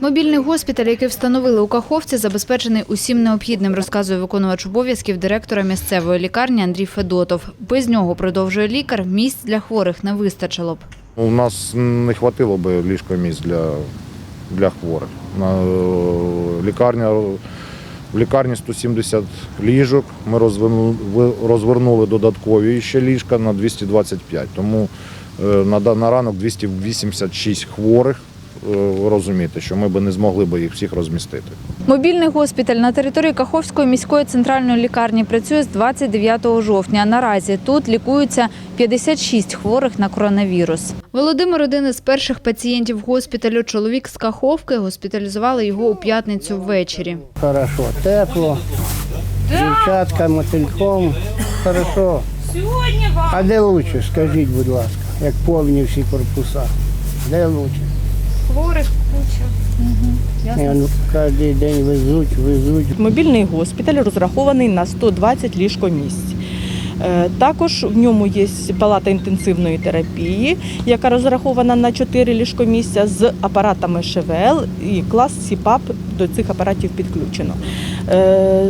Мобільний госпіталь, який встановили у Каховці, забезпечений усім необхідним, розказує виконувач обов'язків директора місцевої лікарні Андрій Федотов. Без нього, продовжує лікар, місць для хворих не вистачило б. У нас не хватило би ліжко місць для, для хворих. Е, лікарня, в лікарні 170 ліжок. Ми розвернули, додаткові ще ліжка на 225. Тому е, на, на ранок 286 хворих. Е, Ви розумієте, що ми би не змогли би їх всіх розмістити. Мобільний госпіталь на території Каховської міської центральної лікарні працює з 29 жовтня. Наразі тут лікуються 56 хворих на коронавірус. Володимир один із перших пацієнтів госпіталю. Чоловік з Каховки госпіталізували його у п'ятницю ввечері. Хорошо, тепло. Дівчатка мотильком. Хорошо. А де лучше, скажіть, будь ласка, як повні всі корпуса. Де лучше? Хворих куча. Я, ну, кожен день везуть, везуть. Мобільний госпіталь розрахований на 120 ліжкомісць. Е, Також в ньому є палата інтенсивної терапії, яка розрахована на 4 ліжкомісця з апаратами ШВЛ і клас СІПАП до цих апаратів підключено. Е,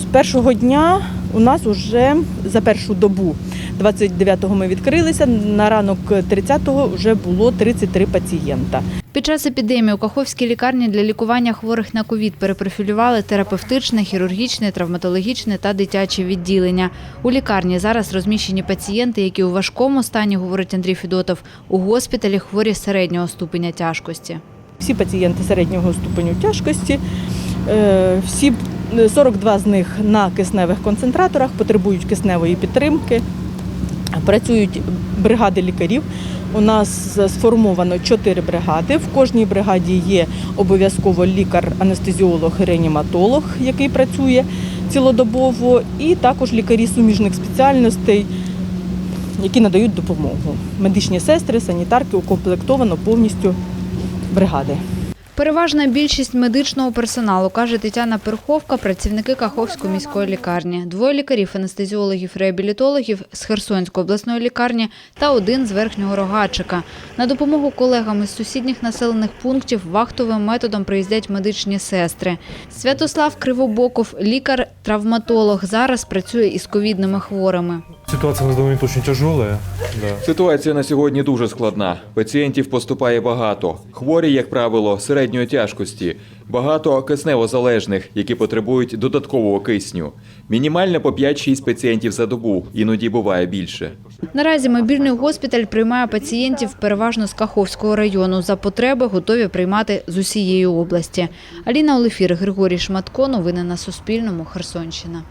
З першого дня у нас вже за першу добу 29-го ми відкрилися, на ранок 30-го вже було 33 пацієнта. Під час епідемії у Каховській лікарні для лікування хворих на ковід перепрофілювали терапевтичне, хірургічне, травматологічне та дитяче відділення. У лікарні зараз розміщені пацієнти, які у важкому стані, говорить Андрій Федотов, у госпіталі хворі середнього ступеня тяжкості. Всі пацієнти середнього ступеню тяжкості, е, всі 42 з них на кисневих концентраторах потребують кисневої підтримки. Працюють бригади лікарів. У нас сформовано 4 бригади. В кожній бригаді є обов'язково лікар-анестезіолог, реаніматолог, який працює цілодобово, і також лікарі суміжних спеціальностей, які надають допомогу. Медичні сестри, санітарки укомплектовано повністю бригади. Переважна більшість медичного персоналу, каже Тетяна Перховка, працівники Каховської міської лікарні. Двоє лікарів, анестезіологів, реабілітологів з Херсонської обласної лікарні та один з верхнього рогачика. На допомогу колегам із сусідніх населених пунктів вахтовим методом приїздять медичні сестри. Святослав Кривобоков, лікар-травматолог, зараз працює із ковідними хворими. Ситуация у нас довольно очень тяжелая. Да. Ситуація на сьогодні дуже складна. Пацієнтів поступає багато. Хворі, як правило, середньої тяжкості. Багато кисневозалежних, які потребують додаткового кисню. Мінімально по 5-6 пацієнтів за добу, іноді буває більше. Наразі мобільний госпіталь приймає пацієнтів переважно з Каховського району. За потреби готові приймати з усієї області. Аліна Олефір, Григорій Шматко. Новини на Суспільному. Херсонщина.